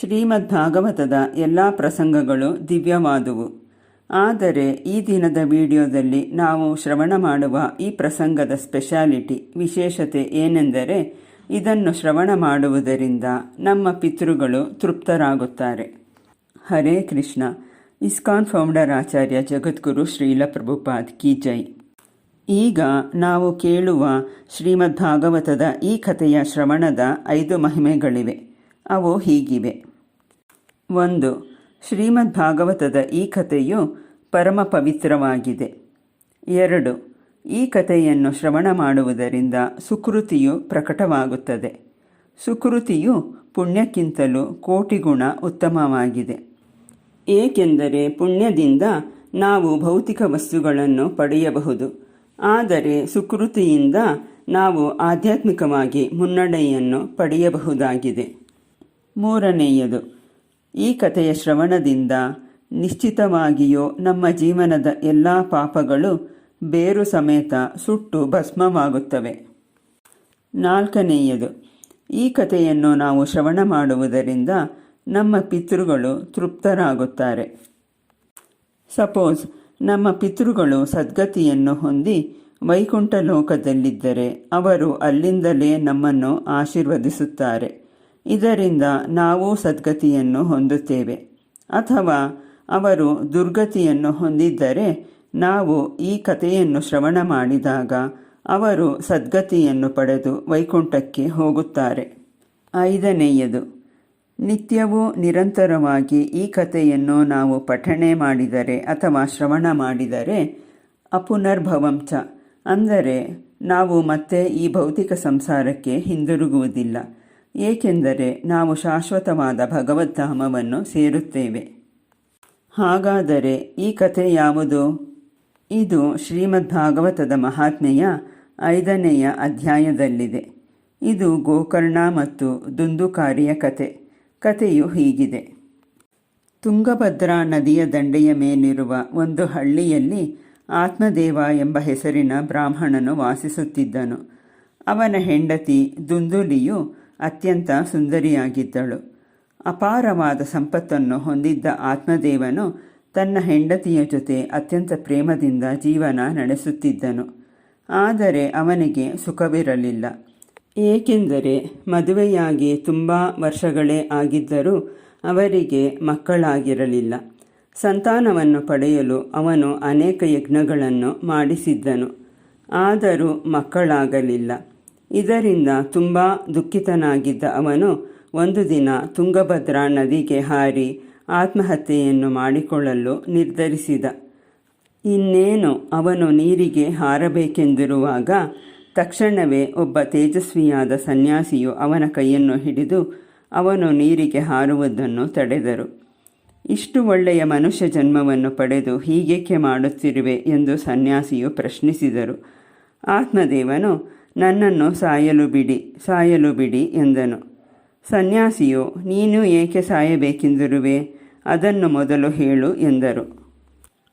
ಶ್ರೀಮದ್ ಭಾಗವತದ ಎಲ್ಲ ಪ್ರಸಂಗಗಳು ದಿವ್ಯವಾದುವು. ಆದರೆ ಈ ದಿನದ ವಿಡಿಯೋದಲ್ಲಿ ನಾವು ಶ್ರವಣ ಮಾಡುವ ಈ ಪ್ರಸಂಗದ ಸ್ಪೆಷಾಲಿಟಿ, ವಿಶೇಷತೆ ಏನೆಂದರೆ ಇದನ್ನು ಶ್ರವಣ ಮಾಡುವುದರಿಂದ ನಮ್ಮ ಪಿತೃಗಳು ತೃಪ್ತರಾಗುತ್ತಾರೆ. ಹರೇ ಕೃಷ್ಣ. ಇಸ್ಕಾನ್ ಫೌಂಡರ್ ಆಚಾರ್ಯ ಜಗದ್ಗುರು ಶ್ರೀಲ ಪ್ರಭುಪಾದ್ ಕಿ ಜೈ. ಈಗ ನಾವು ಕೇಳುವ ಶ್ರೀಮದ್ ಭಾಗವತದ ಈ ಕಥೆಯ ಶ್ರವಣದ ಐದು ಮಹಿಮೆಗಳಿವೆ. ಅವು ಹೀಗಿವೆ. ಒಂದು ಶ್ರೀಮದ್ ಭಾಗವತದ ಈ ಕಥೆಯು ಪರಮ ಪವಿತ್ರವಾಗಿದೆ ಎರಡು, ಈ ಕಥೆಯನ್ನು ಶ್ರವಣ ಮಾಡುವುದರಿಂದ ಸುಕೃತಿಯು ಪ್ರಕಟವಾಗುತ್ತದೆ. ಸುಕೃತಿಯು ಪುಣ್ಯಕ್ಕಿಂತಲೂ ಕೋಟಿ ಗುಣ ಉತ್ತಮವಾಗಿದೆ. ಏಕೆಂದರೆ ಪುಣ್ಯದಿಂದ ನಾವು ಭೌತಿಕ ವಸ್ತುಗಳನ್ನು ಪಡೆಯಬಹುದು. ಆದರೆ ಸುಕೃತಿಯಿಂದ ನಾವು ಆಧ್ಯಾತ್ಮಿಕವಾಗಿ ಮುನ್ನಡೆಯನ್ನು ಪಡೆಯಬಹುದಾಗಿದೆ. ಮೂರನೆಯದು. ಈ ಕಥೆಯ ಶ್ರವಣದಿಂದ ನಿಶ್ಚಿತವಾಗಿಯೋ ನಮ್ಮ ಜೀವನದ ಎಲ್ಲ ಪಾಪಗಳು ಬೇರು ಸಮೇತ ಸುಟ್ಟು ಭಸ್ಮವಾಗುತ್ತವೆ. ನಾಲ್ಕನೆಯದು. ಈ ಕಥೆಯನ್ನು ನಾವು ಶ್ರವಣ ಮಾಡುವುದರಿಂದ ನಮ್ಮ ಪಿತೃಗಳು ತೃಪ್ತರಾಗುತ್ತಾರೆ. ಸಪೋಸ್ ನಮ್ಮ ಪಿತೃಗಳು ಸದ್ಗತಿಯನ್ನು ಹೊಂದಿ ವೈಕುಂಠ ಲೋಕದಲ್ಲಿದ್ದರೆ ಅವರು ಅಲ್ಲಿಂದಲೇ ನಮ್ಮನ್ನು ಆಶೀರ್ವದಿಸುತ್ತಾರೆ. ಇದರಿಂದ ನಾವು ಸದ್ಗತಿಯನ್ನು ಹೊಂದುತ್ತೇವೆ. ಅಥವಾ ಅವರು ದುರ್ಗತಿಯನ್ನು ಹೊಂದಿದ್ದರೆ ನಾವು ಈ ಕಥೆಯನ್ನು ಶ್ರವಣ ಮಾಡಿದಾಗ ಅವರು ಸದ್ಗತಿಯನ್ನು ಪಡೆದು ವೈಕುಂಠಕ್ಕೆ ಹೋಗುತ್ತಾರೆ. ಐದನೆಯದು, ನಿತ್ಯವೂ ನಿರಂತರವಾಗಿ ಈ ಕಥೆಯನ್ನು ನಾವು ಪಠಣೆ ಮಾಡಿದರೆ ಅಥವಾ ಶ್ರವಣ ಮಾಡಿದರೆ ಅಪುನರ್ಭವಂಚ, ಅಂದರೆ ನಾವು ಮತ್ತೆ ಈ ಭೌತಿಕ ಸಂಸಾರಕ್ಕೆ ಹಿಂದಿರುಗುವುದಿಲ್ಲ. ಏಕೆಂದರೆ ನಾವು ಶಾಶ್ವತವಾದ ಭಗವದ್ಧಾಮವನ್ನು ಸೇರುತ್ತೇವೆ. ಹಾಗಾದರೆ ಈ ಕಥೆ ಯಾವುದು? ಇದು ಶ್ರೀಮದ್ ಭಾಗವತದ ಮಹಾತ್ಮೆಯ ಐದನೆಯ ಅಧ್ಯಾಯದಲ್ಲಿದೆ. ಇದು ಗೋಕರ್ಣ ಮತ್ತು ದುಂದುಕಾರಿಯ ಕತೆ ಕಥೆಯು ಹೀಗಿದೆ. ತುಂಗಭದ್ರಾ ನದಿಯ ದಂಡೆಯ ಮೇಲಿರುವ ಒಂದು ಹಳ್ಳಿಯಲ್ಲಿ ಆತ್ಮದೇವ ಎಂಬ ಹೆಸರಿನ ಬ್ರಾಹ್ಮಣನು ವಾಸಿಸುತ್ತಿದ್ದನು. ಅವನ ಹೆಂಡತಿ ದುಂದುಲಿಯು ಅತ್ಯಂತ ಸುಂದರಿಯಾಗಿದ್ದಳು. ಅಪಾರವಾದ ಸಂಪತ್ತನ್ನು ಹೊಂದಿದ್ದ ಆತ್ಮದೇವನು ತನ್ನ ಹೆಂಡತಿಯ ಜೊತೆ ಅತ್ಯಂತ ಪ್ರೇಮದಿಂದ ಜೀವನ ನಡೆಸುತ್ತಿದ್ದನು. ಆದರೆ ಅವನಿಗೆ ಸುಖವಿರಲಿಲ್ಲ. ಏಕೆಂದರೆ ಮದುವೆಯಾಗಿ ತುಂಬ ವರ್ಷಗಳೇ ಆಗಿದ್ದರೂ ಅವರಿಗೆ ಮಕ್ಕಳಾಗಿರಲಿಲ್ಲ. ಸಂತಾನವನ್ನು ಪಡೆಯಲು ಅವನು ಅನೇಕ ಯಜ್ಞಗಳನ್ನು ಮಾಡಿಸಿದ್ದನು. ಆದರೂ ಮಕ್ಕಳಾಗಲಿಲ್ಲ. ಇದರಿಂದ ತುಂಬ ದುಃಖಿತನಾಗಿದ್ದ ಅವನು ಒಂದು ದಿನ ತುಂಗಭದ್ರಾ ನದಿಗೆ ಹಾರಿ ಆತ್ಮಹತ್ಯೆಯನ್ನು ಮಾಡಿಕೊಳ್ಳಲು ನಿರ್ಧರಿಸಿದ. ಇನ್ನೇನು ಅವನು ನೀರಿಗೆ ಹಾರಬೇಕೆಂದಿರುವಾಗ ತಕ್ಷಣವೇ ಒಬ್ಬ ತೇಜಸ್ವಿಯಾದ ಸನ್ಯಾಸಿಯು ಅವನ ಕೈಯನ್ನು ಹಿಡಿದು ಅವನು ನೀರಿಗೆ ಹಾರುವುದನ್ನು ತಡೆದರು. ಇಷ್ಟು ಒಳ್ಳೆಯ ಮನುಷ್ಯ ಜನ್ಮವನ್ನು ಪಡೆದು ಹೀಗೇಕೆ ಮಾಡುತ್ತಿರುವೆ ಎಂದು ಸನ್ಯಾಸಿಯು ಪ್ರಶ್ನಿಸಿದರು. ಆತ್ಮದೇವನು ನನ್ನನ್ನು ಸಾಯಲು ಬಿಡಿ ಸಾಯಲು ಬಿಡಿ ಎಂದನು. ಸನ್ಯಾಸಿಯು, ನೀನು ಏಕೆ ಸಾಯಬೇಕೆಂದಿರುವೆ? ಅದನ್ನು ಮೊದಲು ಹೇಳು ಎಂದರು.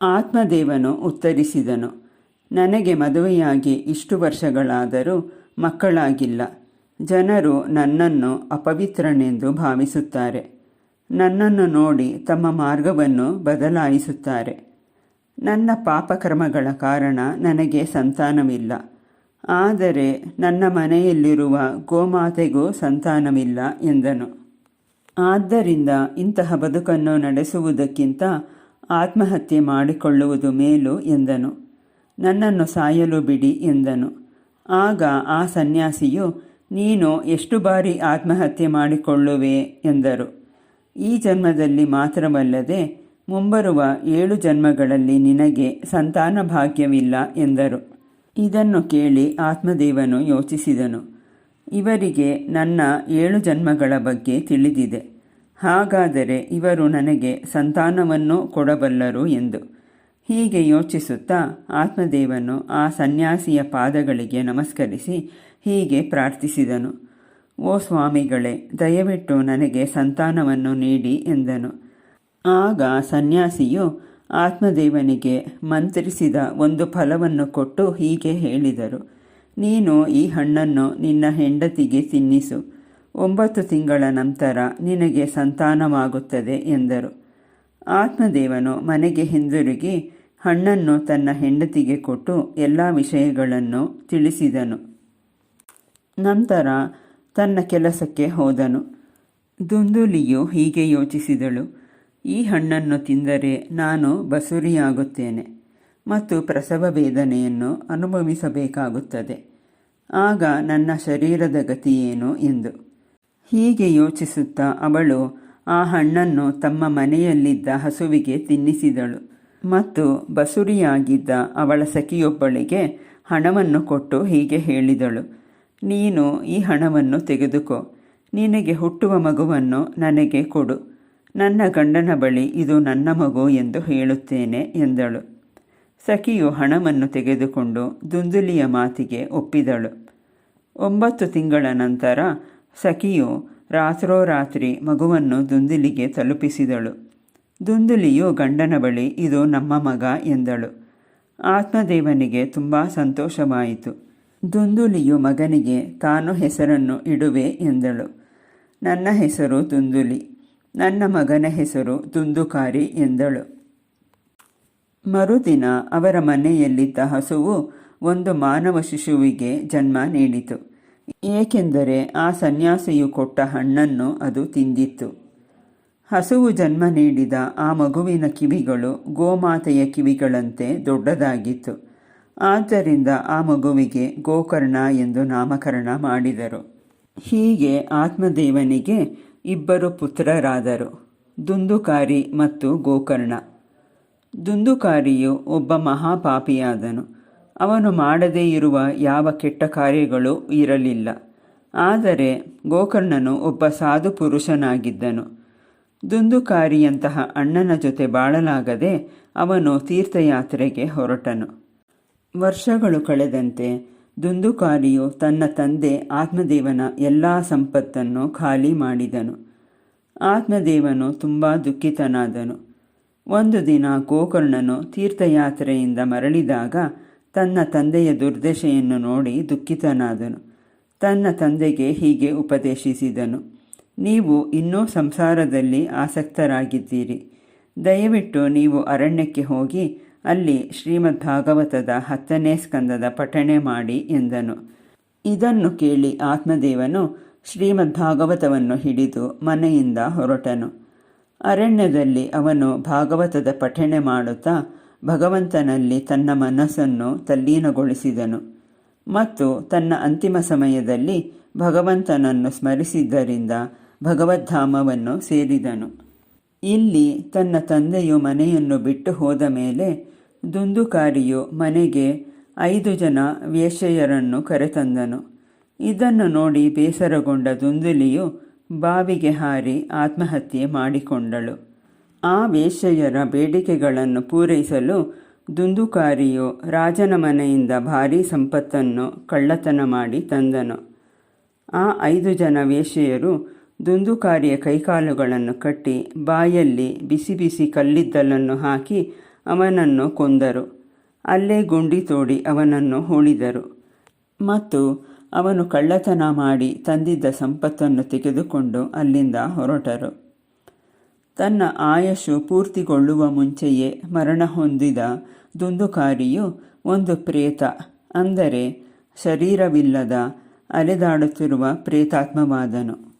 ಆತ್ಮದೇವನು ಉತ್ತರಿಸಿದನು, ನನಗೆ ಮದುವೆಯಾಗಿ ಇಷ್ಟು ವರ್ಷಗಳಾದರೂ ಮಕ್ಕಳಾಗಿಲ್ಲ. ಜನರು ನನ್ನನ್ನು ಅಪವಿತ್ರನೆಂದು ಭಾವಿಸುತ್ತಾರೆ. ನನ್ನನ್ನು ನೋಡಿ ತಮ್ಮ ಮಾರ್ಗವನ್ನು ಬದಲಾಯಿಸುತ್ತಾರೆ. ನನ್ನ ಪಾಪಕರ್ಮಗಳ ಕಾರಣ ನನಗೆ ಸಂತಾನವಿಲ್ಲ. ಆದರೆ ನನ್ನ ಮನೆಯಲ್ಲಿರುವ ಗೋಮಾತೆಗೂ ಸಂತಾನವಿಲ್ಲ ಎಂದನು. ಆದ್ದರಿಂದ ಇಂತಹ ಬದುಕನ್ನು ನಡೆಸುವುದಕ್ಕಿಂತ ಆತ್ಮಹತ್ಯೆ ಮಾಡಿಕೊಳ್ಳುವುದು ಮೇಲು ಎಂದನು. ನನ್ನನ್ನು ಸಾಯಲು ಬಿಡಿ ಎಂದನು. ಆಗ ಆ ಸನ್ಯಾಸಿಯು, ನೀನು ಎಷ್ಟು ಬಾರಿ ಆತ್ಮಹತ್ಯೆ ಮಾಡಿಕೊಳ್ಳುವೆ ಎಂದರು. ಈ ಜನ್ಮದಲ್ಲಿ ಮಾತ್ರವಲ್ಲದೆ ಮುಂಬರುವ ಏಳು ಜನ್ಮಗಳಲ್ಲಿ ನಿನಗೆ ಸಂತಾನ ಭಾಗ್ಯವಿಲ್ಲ ಎಂದರು. ಇದನ್ನು ಕೇಳಿ ಆತ್ಮದೇವನು ಯೋಚಿಸಿದನು. ಇವರಿಗೆ ನನ್ನ ಏಳು ಜನ್ಮಗಳ ಬಗ್ಗೆ ತಿಳಿದಿದೆ. ಹಾಗಾದರೆ ಇವರು ನನಗೆ ಸಂತಾನವನ್ನು ಕೊಡಬಲ್ಲರು ಎಂದು. ಹೀಗೆ ಯೋಚಿಸುತ್ತಾ ಆತ್ಮದೇವನು ಆ ಸನ್ಯಾಸಿಯ ಪಾದಗಳಿಗೆ ನಮಸ್ಕರಿಸಿ ಹೀಗೆ ಪ್ರಾರ್ಥಿಸಿದನು. ಓ ಸ್ವಾಮಿಗಳೇ, ದಯವಿಟ್ಟು ನನಗೆ ಸಂತಾನವನ್ನು ನೀಡಿ ಎಂದನು. ಆಗ ಸನ್ಯಾಸಿಯು ಆತ್ಮದೇವನಿಗೆ ಮಂತ್ರಿಸಿದ ಒಂದು ಫಲವನ್ನು ಕೊಟ್ಟು ಹೀಗೆ ಹೇಳಿದರು. ನೀನು ಈ ಹಣ್ಣನ್ನು ನಿನ್ನ ಹೆಂಡತಿಗೆ ತಿನ್ನಿಸು. ಒಂಬತ್ತು ತಿಂಗಳ ನಂತರ ನಿನಗೆ ಸಂತಾನವಾಗುತ್ತದೆ ಎಂದರು. ಆತ್ಮದೇವನು ಮನೆಗೆ ಹಿಂದಿರುಗಿ ಹಣ್ಣನ್ನು ತನ್ನ ಹೆಂಡತಿಗೆ ಕೊಟ್ಟು ಎಲ್ಲ ವಿಷಯಗಳನ್ನು ತಿಳಿಸಿದನು. ನಂತರ ತನ್ನ ಕೆಲಸಕ್ಕೆ ಹೋದನು. ದುಂದುಲಿಯು ಹೀಗೆ ಯೋಚಿಸಿದಳು. ಈ ಹಣ್ಣನ್ನು ತಿಂದರೆ ನಾನು ಬಸುರಿಯಾಗುತ್ತೇನೆ ಮತ್ತು ಪ್ರಸವ ವೇದನೆಯನ್ನು ಅನುಭವಿಸಬೇಕಾಗುತ್ತದೆ. ಆಗ ನನ್ನ ಶರೀರದ ಗತಿಯೇನು ಎಂದು. ಹೀಗೆ ಯೋಚಿಸುತ್ತಾ ಅವಳು ಆ ಹಣ್ಣನ್ನು ತಮ್ಮ ಮನೆಯಲ್ಲಿದ್ದ ಹಸುವಿಗೆ ತಿನ್ನಿಸಿದಳು ಮತ್ತು ಬಸುರಿಯಾಗಿದ್ದ ಅವಳ ಸಖಿಯೊಬ್ಬಳಿಗೆ ಹಣವನ್ನು ಕೊಟ್ಟು ಹೀಗೆ ಹೇಳಿದಳು, ನೀನು ಈ ಹಣವನ್ನು ತೆಗೆದುಕೋ, ನಿನಗೆ ಹುಟ್ಟುವ ಮಗುವನ್ನು ನನಗೆ ಕೊಡು. ನನ್ನ ಗಂಡನ ಬಳಿ ಇದು ನನ್ನ ಮಗು ಎಂದು ಹೇಳುತ್ತೇನೆ ಎಂದಳು. ಸಖಿಯು ಹಣವನ್ನು ತೆಗೆದುಕೊಂಡು ದುಂದುಲಿಯ ಮಾತಿಗೆ ಒಪ್ಪಿದಳು. ಒಂಬತ್ತು ತಿಂಗಳ ನಂತರ ಸಖಿಯು ರಾತ್ರೋರಾತ್ರಿ ಮಗುವನ್ನು ದುಂದುಲಿಗೆ ತಲುಪಿಸಿದಳು. ದುಂದುಲಿಯು ಗಂಡನ ಬಳಿ ಇದು ನಮ್ಮ ಮಗ ಎಂದಳು. ಆತ್ಮದೇವನಿಗೆ ತುಂಬ ಸಂತೋಷವಾಯಿತು. ದುಂದುಲಿಯು ಮಗನಿಗೆ, ತಾನು ಹೆಸರನ್ನು ಇಡುವೆ ಎಂದಳು. ನನ್ನ ಹೆಸರು ದುಂದುಲಿ. ನನ್ನ ಮಗನ ಹೆಸರು ತುಂದುಕಾರಿ ಎಂದಳು. ಮರುದಿನ ಅವರ ಮನೆಯಲ್ಲಿದ್ದ ಹಸುವು ಒಂದು ಮಾನವ ಶಿಶುವಿಗೆ ಜನ್ಮ ನೀಡಿತು. ಏಕೆಂದರೆ ಆ ಸನ್ಯಾಸಿಯು ಕೊಟ್ಟ ಹಣ್ಣನ್ನು ಅದು ತಿಂದಿತ್ತು. ಹಸುವು ಜನ್ಮ ನೀಡಿದ ಆ ಮಗುವಿನ ಕಿವಿಗಳು ಗೋಮಾತೆಯ ಕಿವಿಗಳಂತೆ ದೊಡ್ಡದಾಗಿತ್ತು. ಆದ್ದರಿಂದ ಆ ಮಗುವಿಗೆ ಗೋಕರ್ಣ ಎಂದು ನಾಮಕರಣ ಮಾಡಿದರು. ಹೀಗೆ ಆತ್ಮದೇವನಿಗೆ ಇಬ್ಬರು ಪುತ್ರರಾದರು, ದುಂದುಕಾರಿ ಮತ್ತು ಗೋಕರ್ಣ. ದುಂದುಕಾರಿಯು ಒಬ್ಬ ಮಹಾಪಾಪಿಯಾದನು. ಅವನು ಮಾಡದೇ ಇರುವ ಯಾವ ಕೆಟ್ಟ ಕಾರ್ಯಗಳು ಇರಲಿಲ್ಲ. ಆದರೆ ಗೋಕರ್ಣನು ಒಬ್ಬ ಸಾಧು ಪುರುಷನಾಗಿದ್ದನು. ದುಂದುಕಾರಿಯಂತಹ ಅಣ್ಣನ ಜೊತೆ ಬಾಳಲಾಗದೆ ಅವನು ತೀರ್ಥಯಾತ್ರೆಗೆ ಹೊರಟನು. ವರ್ಷಗಳು ಕಳೆದಂತೆ ದುಂದುಕಾರಿಯು ತನ್ನ ತಂದೆ ಆತ್ಮದೇವನ ಎಲ್ಲ ಸಂಪತ್ತನ್ನು ಖಾಲಿ ಮಾಡಿದನು. ಆತ್ಮದೇವನು ತುಂಬ ದುಃಖಿತನಾದನು. ಒಂದು ದಿನ ಗೋಕರ್ಣನು ತೀರ್ಥಯಾತ್ರೆಯಿಂದ ಮರಳಿದಾಗ ತನ್ನ ತಂದೆಯ ದುರ್ದಶೆಯನ್ನು ನೋಡಿ ದುಃಖಿತನಾದನು. ತನ್ನ ತಂದೆಗೆ ಹೀಗೆ ಉಪದೇಶಿಸಿದನು, ನೀವು ಇನ್ನೂ ಸಂಸಾರದಲ್ಲಿ ಆಸಕ್ತರಾಗಿದ್ದೀರಿ. ದಯವಿಟ್ಟು ನೀವು ಅರಣ್ಯಕ್ಕೆ ಹೋಗಿ ಅಲ್ಲಿ ಶ್ರೀಮದ್ ಭಾಗವತದ ಹತ್ತನೇ ಸ್ಕಂದದ ಪಠಣೆ ಮಾಡಿ ಎಂದನು. ಇದನ್ನು ಕೇಳಿ ಆತ್ಮದೇವನು ಶ್ರೀಮದ್ ಭಾಗವತವನ್ನು ಹಿಡಿದು ಮನೆಯಿಂದ ಹೊರಟನು. ಅರಣ್ಯದಲ್ಲಿ ಅವನು ಭಾಗವತದ ಪಠಣೆ ಮಾಡುತ್ತಾ ಭಗವಂತನಲ್ಲಿ ತನ್ನ ಮನಸ್ಸನ್ನು ತಲ್ಲೀನಗೊಳಿಸಿದನು. ಮತ್ತು ತನ್ನ ಅಂತಿಮ ಸಮಯದಲ್ಲಿ ಭಗವಂತನನ್ನು ಸ್ಮರಿಸಿದ್ದರಿಂದ ಭಗವದ್ಧಾಮವನ್ನು ಸೇರಿದನು. ಇಲ್ಲಿ ತನ್ನ ತಂದೆಯು ಮನೆಯನ್ನು ಬಿಟ್ಟು ಹೋದ ಮೇಲೆ ದುಂದುಕಾರಿಯು ಮನೆಗೆ ಐದು ಜನ ವೇಶ್ಯೆಯರನ್ನು ಕರೆತಂದನು. ಇದನ್ನು ನೋಡಿ ಬೇಸರಗೊಂಡ ದುಂದುಲಿಯು ಬಾವಿಗೆ ಹಾರಿ ಆತ್ಮಹತ್ಯೆ ಮಾಡಿಕೊಂಡಳು. ಆ ವೇಶ್ಯೆಯರ ಬೇಡಿಕೆಗಳನ್ನು ಪೂರೈಸಲು ದುಂದುಕಾರಿಯು ರಾಜನ ಮನೆಯಿಂದ ಭಾರೀ ಸಂಪತ್ತನ್ನು ಕಳ್ಳತನ ಮಾಡಿ ತಂದನು. ಆ ಐದು ಜನ ವೇಶ್ಯೆಯರು ದುಂದುಕಾರಿಯ ಕೈಕಾಲುಗಳನ್ನು ಕಟ್ಟಿ ಬಾಯಲ್ಲಿ ಬಿಸಿ ಬಿಸಿ ಕಲ್ಲಿದ್ದಲನ್ನು ಹಾಕಿ ಅವನನ್ನು ಕೊಂದರು. ಅಲ್ಲೇ ಗುಂಡಿ ತೋಡಿ ಅವನನ್ನು ಹೂಳಿದರು. ಮತ್ತು ಅವನು ಕಳ್ಳತನ ಮಾಡಿ ತಂದಿದ್ದ ಸಂಪತ್ತನ್ನು ತೆಗೆದುಕೊಂಡು ಅಲ್ಲಿಂದ ಹೊರಟರು. ತನ್ನ ಆಯಸ್ಸು ಪೂರ್ತಿಗೊಳ್ಳುವ ಮುಂಚೆಯೇ ಮರಣ ಹೊಂದಿದ ದುಂದುಕಾರಿಯು ಒಂದು ಪ್ರೇತ, ಅಂದರೆ ಶರೀರವಿಲ್ಲದ ಅಲೆದಾಡುತ್ತಿರುವ ಪ್ರೇತಾತ್ಮವಾದನು.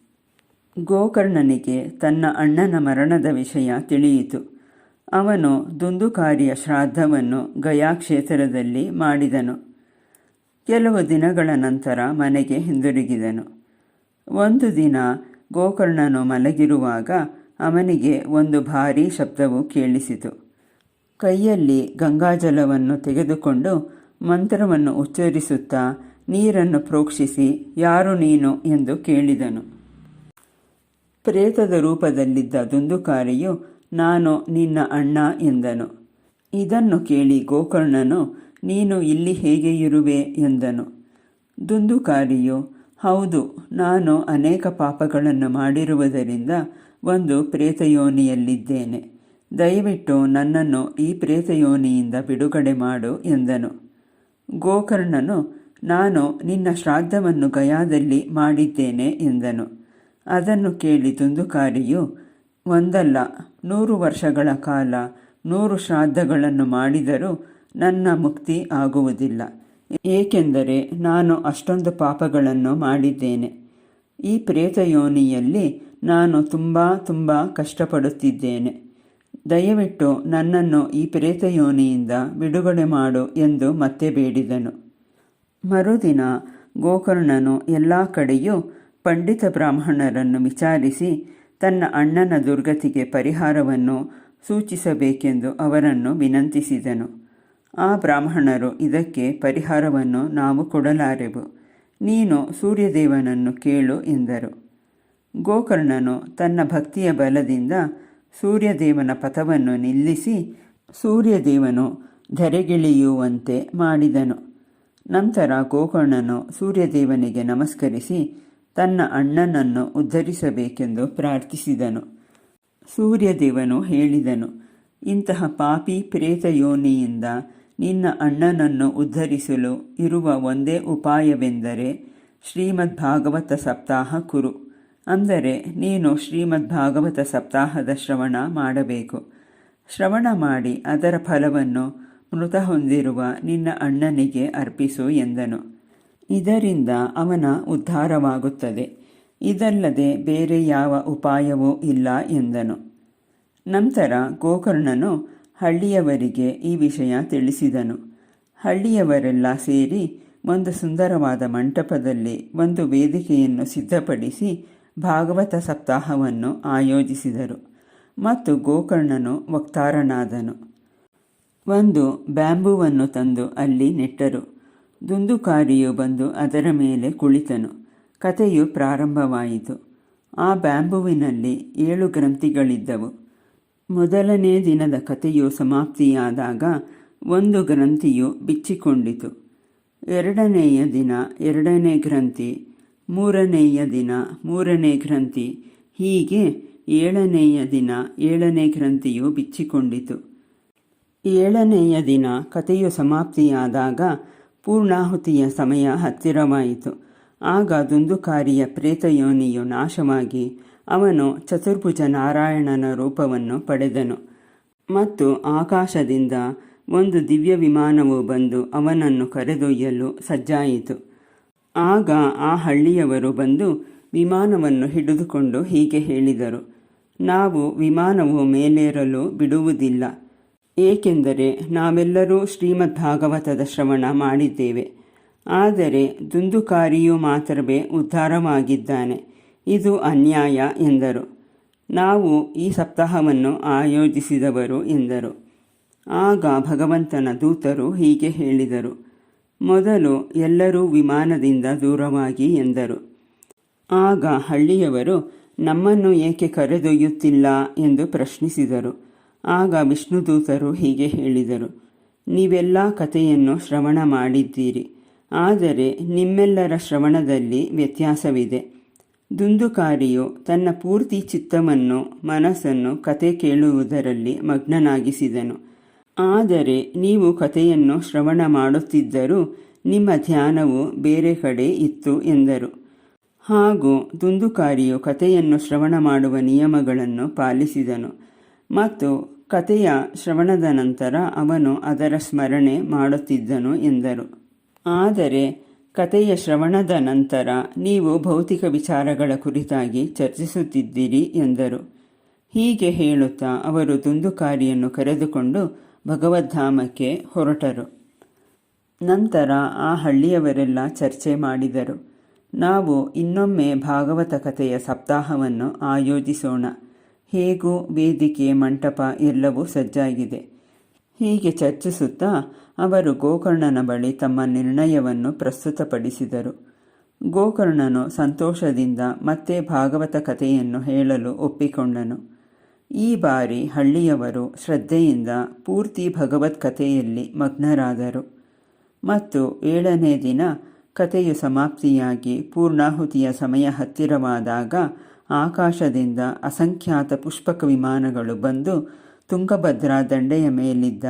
ಗೋಕರ್ಣನಿಗೆ ತನ್ನ ಅಣ್ಣನ ಮರಣದ ವಿಷಯ ತಿಳಿಯಿತು. ಅವನು ದುಂದುಕಾರಿಯ ಶ್ರಾದ್ದವನ್ನು ಗಯಾ ಕ್ಷೇತ್ರದಲ್ಲಿ ಮಾಡಿದನು. ಕೆಲವು ದಿನಗಳ ನಂತರ ಮನೆಗೆ ಹಿಂದಿರುಗಿದನು. ಒಂದು ದಿನ ಗೋಕರ್ಣನು ಮಲಗಿರುವಾಗ ಅವನಿಗೆ ಒಂದು ಭಾರೀ ಶಬ್ದವು ಕೇಳಿಸಿತು. ಕೈಯಲ್ಲಿ ಗಂಗಾಜಲವನ್ನು ತೆಗೆದುಕೊಂಡು ಮಂತ್ರವನ್ನು ಉಚ್ಚರಿಸುತ್ತಾ ನೀರನ್ನು ಪ್ರೋಕ್ಷಿಸಿ, ಯಾರು ನೀನು? ಎಂದು ಕೇಳಿದನು. ಪ್ರೇತದ ರೂಪದಲ್ಲಿದ್ದ ದುಂದುಕಾರಿಯು ನಾನು ನಿನ್ನ ಅಣ್ಣ ಎಂದನು. ಇದನ್ನು ಕೇಳಿ ಗೋಕರ್ಣನು, ನೀನು ಇಲ್ಲಿ ಹೇಗೆ ಇರುವೆ ಎಂದನು. ದುಂದುಕಾರಿಯು, ಹೌದು, ನಾನು ಅನೇಕ ಪಾಪಗಳನ್ನು ಮಾಡಿರುವುದರಿಂದ ಒಂದು ಪ್ರೇತಯೋನಿಯಲ್ಲಿದ್ದೇನೆ. ದಯವಿಟ್ಟು ನನ್ನನ್ನು ಈ ಪ್ರೇತಯೋನಿಯಿಂದ ಬಿಡುಗಡೆ ಮಾಡು ಎಂದನು. ಗೋಕರ್ಣನು, ನಾನು ನಿನ್ನ ಶ್ರಾದ್ದವನ್ನು ಗಯಾದಲ್ಲಿ ಮಾಡಿದ್ದೇನೆ ಎಂದನು. ಅದನ್ನು ಕೇಳಿ ದುಂದುಕಾರಿಯು ಒಂದಲ್ಲ, ನೂರು ವರ್ಷಗಳ ಕಾಲ ನೂರು ಶ್ರಾದ್ದಗಳನ್ನು ಮಾಡಿದರೂ ನನ್ನ ಮುಕ್ತಿ ಆಗುವುದಿಲ್ಲ. ಏಕೆಂದರೆ ನಾನು ಅಷ್ಟೊಂದು ಪಾಪಗಳನ್ನು ಮಾಡಿದ್ದೇನೆ. ಈ ಪ್ರೇತಯೋನಿಯಲ್ಲಿ ನಾನು ತುಂಬ ತುಂಬ ಕಷ್ಟಪಡುತ್ತಿದ್ದೇನೆ. ದಯವಿಟ್ಟು ನನ್ನನ್ನು ಈ ಪ್ರೇತಯೋನಿಯಿಂದ ಬಿಡುಗಡೆ ಮಾಡು ಎಂದು ಮತ್ತೆ ಬೇಡಿದನು. ಮರುದಿನ ಗೋಕರ್ಣನು ಎಲ್ಲ ಕಡೆಯೂ ಪಂಡಿತ ಬ್ರಾಹ್ಮಣರನ್ನು ವಿಚಾರಿಸಿ ತನ್ನ ಅಣ್ಣನ ದುರ್ಗತಿಗೆ ಪರಿಹಾರವನ್ನು ಸೂಚಿಸಬೇಕೆಂದು ಅವರನ್ನು ವಿನಂತಿಸಿದನು. ಆ ಬ್ರಾಹ್ಮಣರು ಇದಕ್ಕೆ ಪರಿಹಾರವನ್ನು ನಾವು ಕೊಡಲಾರೆವು. ನೀನು ಸೂರ್ಯದೇವನನ್ನು ಕೇಳು ಎಂದರು. ಗೋಕರ್ಣನು ತನ್ನ ಭಕ್ತಿಯ ಬಲದಿಂದ ಸೂರ್ಯದೇವನ ಪಥವನ್ನು ನಿಲ್ಲಿಸಿ ಸೂರ್ಯದೇವನು ಧರೆಗಿಳಿಯುವಂತೆ ಮಾಡಿದನು. ನಂತರ ಗೋಕರ್ಣನು ಸೂರ್ಯದೇವನಿಗೆ ನಮಸ್ಕರಿಸಿ ತನ್ನ ಅಣ್ಣನನ್ನು ಉದ್ಧರಿಸಬೇಕೆಂದು ಪ್ರಾರ್ಥಿಸಿದನು. ಸೂರ್ಯದೇವನು ಹೇಳಿದನು, ಇಂತಹ ಪಾಪಿ ಪ್ರೇತಯೋನಿಯಿಂದ ನಿನ್ನ ಅಣ್ಣನನ್ನು ಉದ್ಧರಿಸಲು ಇರುವ ಒಂದೇ ಉಪಾಯವೆಂದರೆ ಶ್ರೀಮದ್ ಭಾಗವತ ಸಪ್ತಾಹ ಕುರು. ಅಂದರೆ ನೀನು ಶ್ರೀಮದ್ ಭಾಗವತ ಸಪ್ತಾಹದ ಶ್ರವಣ ಮಾಡಬೇಕು. ಶ್ರವಣ ಮಾಡಿ ಅದರ ಫಲವನ್ನು ಮೃತ ಹೊಂದಿರುವ ನಿನ್ನ ಅಣ್ಣನಿಗೆ ಅರ್ಪಿಸು ಎಂದನು. ಇದರಿಂದ ಅವನ ಉದ್ಧಾರವಾಗುತ್ತದೆ. ಇದಲ್ಲದೆ ಬೇರೆ ಯಾವ ಉಪಾಯವೂ ಇಲ್ಲ ಎಂದನು. ನಂತರ ಗೋಕರ್ಣನು ಹಳ್ಳಿಯವರಿಗೆ ಈ ವಿಷಯ ತಿಳಿಸಿದನು. ಹಳ್ಳಿಯವರೆಲ್ಲ ಸೇರಿ ಒಂದು ಸುಂದರವಾದ ಮಂಟಪದಲ್ಲಿ ಒಂದು ವೇದಿಕೆಯನ್ನು ಸಿದ್ಧಪಡಿಸಿ ಭಾಗವತ ಸಪ್ತಾಹವನ್ನು ಆಯೋಜಿಸಿದರು ಮತ್ತು ಗೋಕರ್ಣನು ವಕ್ತಾರನಾದನು. ಒಂದು ಬ್ಯಾಂಬುವನ್ನು ತಂದು ಅಲ್ಲಿ ನೆಟ್ಟರು. ದುಂದುಕಾರಿಯು ಬಂದು ಅದರ ಮೇಲೆ ಕುಳಿತನು. ಕಥೆಯು ಪ್ರಾರಂಭವಾಯಿತು. ಆ ಬ್ಯಾಂಬುವಿನಲ್ಲಿ ಏಳು ಗ್ರಂಥಿಗಳಿದ್ದವು. ಮೊದಲನೇ ದಿನದ ಕಥೆಯು ಸಮಾಪ್ತಿಯಾದಾಗ ಒಂದು ಗ್ರಂಥಿಯು ಬಿಚ್ಚಿಕೊಂಡಿತು. ಎರಡನೆಯ ದಿನ ಎರಡನೇ ಗ್ರಂಥಿ, ಮೂರನೆಯ ದಿನ ಮೂರನೇ ಗ್ರಂಥಿ, ಹೀಗೆ ಏಳನೆಯ ದಿನ ಏಳನೇ ಗ್ರಂಥಿಯು ಬಿಚ್ಚಿಕೊಂಡಿತು. ಏಳನೆಯ ದಿನ ಕಥೆಯು ಸಮಾಪ್ತಿಯಾದಾಗ ಪೂರ್ಣಾಹುತಿಯ ಸಮಯ ಹತ್ತಿರವಾಯಿತು. ಆಗ ದುಂದುಕಾರಿಯ ಪ್ರೇತಯೋನಿಯು ನಾಶವಾಗಿ ಅವನು ಚತುರ್ಭುಜ ನಾರಾಯಣನ ರೂಪವನ್ನು ಪಡೆದನು. ಮತ್ತು ಆಕಾಶದಿಂದ ಒಂದು ದಿವ್ಯ ವಿಮಾನವು ಬಂದು ಅವನನ್ನು ಕರೆದೊಯ್ಯಲು ಸಜ್ಜಾಯಿತು. ಆಗ ಆ ಹಳ್ಳಿಯವರು ಬಂದು ವಿಮಾನವನ್ನು ಹಿಡಿದುಕೊಂಡು ಹೀಗೆ ಹೇಳಿದರು. ನಾವು ವಿಮಾನವು ಮೇಲೇರಲು ಬಿಡುವುದಿಲ್ಲ. ಏಕೆಂದರೆ ನಾವೆಲ್ಲರೂ ಶ್ರೀಮದ್ ಭಾಗವತದ ಶ್ರವಣ ಮಾಡಿದ್ದೇವೆ. ಆದರೆ ದುಂದುಕಾರಿಯು ಮಾತ್ರವೇ ಉದ್ಧಾರವಾಗಿದ್ದಾನೆ. ಇದು ಅನ್ಯಾಯ ಎಂದರು. ನಾವು ಈ ಸಪ್ತಾಹವನ್ನು ಆಯೋಜಿಸಿದವರು ಎಂದರು. ಆಗ ಭಗವಂತನ ದೂತರು ಹೀಗೆ ಹೇಳಿದರು. ಮೊದಲು ಎಲ್ಲರೂ ವಿಮಾನದಿಂದ ದೂರವಾಗಿ ಎಂದರು. ಆಗ ಹಳ್ಳಿಯವರು, ನಮ್ಮನ್ನು ಏಕೆ ಕರೆದೊಯ್ಯುತ್ತಿಲ್ಲ ಎಂದು ಪ್ರಶ್ನಿಸಿದರು. ಆಗ ವಿಷ್ಣುದೂತರು ಹೀಗೆ ಹೇಳಿದರು, ನೀವೆಲ್ಲ ಕಥೆಯನ್ನು ಶ್ರವಣ ಮಾಡಿದ್ದೀರಿ, ಆದರೆ ನಿಮ್ಮೆಲ್ಲರ ಶ್ರವಣದಲ್ಲಿ ವ್ಯತ್ಯಾಸವಿದೆ. ದುಂದುಕಾರಿಯು ತನ್ನ ಪೂರ್ತಿ ಚಿತ್ತವನ್ನು, ಮನಸ್ಸನ್ನು ಕತೆ ಕೇಳುವುದರಲ್ಲಿ ಮಗ್ನನಾಗಿಸಿದನು. ಆದರೆ ನೀವು ಕಥೆಯನ್ನು ಶ್ರವಣ ಮಾಡುತ್ತಿದ್ದರೂ ನಿಮ್ಮ ಧ್ಯಾನವು ಬೇರೆ ಕಡೆ ಇತ್ತು ಎಂದರು. ಹಾಗೂ ದುಂದುಕಾರಿಯು ಕಥೆಯನ್ನು ಶ್ರವಣ ಮಾಡುವ ನಿಯಮಗಳನ್ನು ಪಾಲಿಸಿದನು. ಮತ್ತು ಕಥೆಯ ಶ್ರವಣದ ನಂತರ ಅವನು ಅದರ ಸ್ಮರಣೆ ಮಾಡುತ್ತಿದ್ದನು ಎಂದರು. ಆದರೆ ಕಥೆಯ ಶ್ರವಣದ ನಂತರ ನೀವು ಭೌತಿಕ ವಿಚಾರಗಳ ಕುರಿತಾಗಿ ಚರ್ಚಿಸುತ್ತಿದ್ದೀರಿ ಎಂದರು. ಹೀಗೆ ಹೇಳುತ್ತಾ ಅವರು ದುಂದುಕಾರಿಯನ್ನು ಕರೆದುಕೊಂಡು ಭಗವದ್ಧಾಮಕ್ಕೆ ಹೊರಟರು. ನಂತರ ಆ ಹಳ್ಳಿಯವರೆಲ್ಲ ಚರ್ಚೆ ಮಾಡಿದರು. ನಾವು ಇನ್ನೊಮ್ಮೆ ಭಾಗವತ ಕಥೆಯ ಸಪ್ತಾಹವನ್ನು ಆಯೋಜಿಸೋಣ. ಹೇಗೂ ವೇದಿಕೆ ಮಂಟಪ ಎಲ್ಲವೂ ಸಜ್ಜಾಗಿದೆ. ಹೀಗೆ ಚರ್ಚಿಸುತ್ತಾ ಅವರು ಗೋಕರ್ಣನ ಬಳಿ ತಮ್ಮ ನಿರ್ಣಯವನ್ನು ಪ್ರಸ್ತುತಪಡಿಸಿದರು. ಗೋಕರ್ಣನು ಸಂತೋಷದಿಂದ ಮತ್ತೆ ಭಾಗವತ ಕಥೆಯನ್ನು ಹೇಳಲು ಒಪ್ಪಿಕೊಂಡನು. ಈ ಬಾರಿ ಹಳ್ಳಿಯವರು ಶ್ರದ್ಧೆಯಿಂದ ಪೂರ್ತಿ ಭಗವತ್ ಕಥೆಯಲ್ಲಿ ಮಗ್ನರಾದರು. ಮತ್ತು ಏಳನೇ ದಿನ ಕಥೆಯು ಸಮಾಪ್ತಿಯಾಗಿ ಪೂರ್ಣಾಹುತಿಯ ಸಮಯ ಹತ್ತಿರವಾದಾಗ ಆಕಾಶದಿಂದ ಅಸಂಖ್ಯಾತ ಪುಷ್ಪಕ ವಿಮಾನಗಳು ಬಂದು ತುಂಗಭದ್ರಾ ದಂಡೆಯ ಮೇಲಿದ್ದ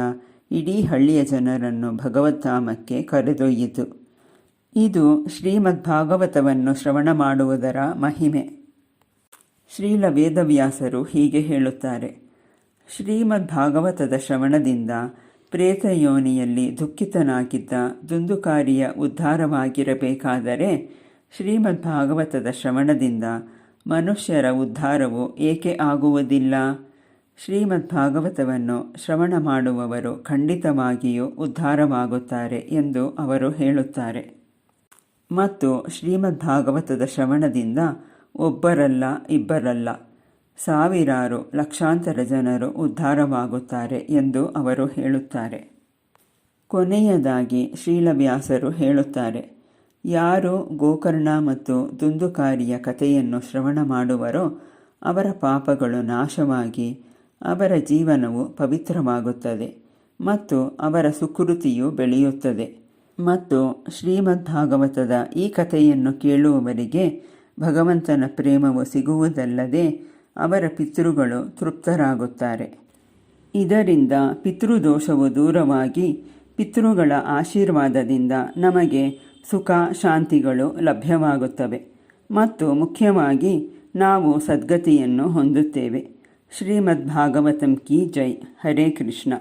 ಇಡೀ ಹಳ್ಳಿಯ ಜನರನ್ನು ಭಗವದ್ಧಾಮಕ್ಕೆ ಕರೆದೊಯ್ಯಿತು. ಇದು ಶ್ರೀಮದ್ ಭಾಗವತವನ್ನು ಶ್ರವಣ ಮಾಡುವುದರ ಮಹಿಮೆ. ಶ್ರೀಲ ವೇದವ್ಯಾಸರು ಹೀಗೆ ಹೇಳುತ್ತಾರೆ. ಶ್ರೀಮದ್ ಭಾಗವತದ ಶ್ರವಣದಿಂದ ಪ್ರೇತಯೋನಿಯಲ್ಲಿ ದುಃಖಿತನಾಗಿದ್ದ ದುಂದುಕಾರಿಯ ಉದ್ಧಾರವಾಗಿರಬೇಕಾದರೆ ಶ್ರೀಮದ್ ಭಾಗವತದ ಶ್ರವಣದಿಂದ ಮನುಷ್ಯರ ಉದ್ಧಾರವು ಏಕೆ ಆಗುವುದಿಲ್ಲ? ಶ್ರೀಮದ್ ಭಾಗವತವನ್ನು ಶ್ರವಣ ಮಾಡುವವರು ಖಂಡಿತವಾಗಿಯೂ ಉದ್ಧಾರವಾಗುತ್ತಾರೆ ಎಂದು ಅವರು ಹೇಳುತ್ತಾರೆ. ಮತ್ತು ಶ್ರೀಮದ್ ಭಾಗವತದ ಶ್ರವಣದಿಂದ ಒಬ್ಬರಲ್ಲ, ಇಬ್ಬರಲ್ಲ, ಸಾವಿರಾರು ಲಕ್ಷಾಂತರ ಜನರು ಉದ್ಧಾರವಾಗುತ್ತಾರೆ ಎಂದು ಅವರು ಹೇಳುತ್ತಾರೆ. ಕೊನೆಯದಾಗಿ ಶ್ರೀಲವ್ಯಾಸರು ಹೇಳುತ್ತಾರೆ ಯಾರು ಗೋಕರ್ಣ ಮತ್ತು ದುಂದುಕಾರಿಯ ಕಥೆಯನ್ನು ಶ್ರವಣ ಮಾಡುವರೋ ಅವರ ಪಾಪಗಳು ನಾಶವಾಗಿ ಅವರ ಜೀವನವು ಪವಿತ್ರವಾಗುತ್ತದೆ ಮತ್ತು ಅವರ ಸುಕೃತಿಯು ಬೆಳೆಯುತ್ತದೆ. ಮತ್ತು ಶ್ರೀಮದ್ ಭಾಗವತದ ಈ ಕಥೆಯನ್ನು ಕೇಳುವವರಿಗೆ ಭಗವಂತನ ಪ್ರೇಮವು ಸಿಗುವುದಲ್ಲದೆ ಅವರ ಪಿತೃಗಳು ತೃಪ್ತರಾಗುತ್ತಾರೆ. ಇದರಿಂದ ಪಿತೃದೋಷವು ದೂರವಾಗಿ ಪಿತೃಗಳ ಆಶೀರ್ವಾದದಿಂದ ನಮಗೆ ಸುಖ ಶಾಂತಿಗಳು ಲಭ್ಯವಾಗುತ್ತವೆ. ಮತ್ತು ಮುಖ್ಯವಾಗಿ ನಾವು ಸದ್ಗತಿಯನ್ನು ಹೊಂದುತ್ತೇವೆ. ಶ್ರೀಮದ್ ಭಾಗವತಂ ಕಿ ಜೈ. ಹರೇ ಕೃಷ್ಣ.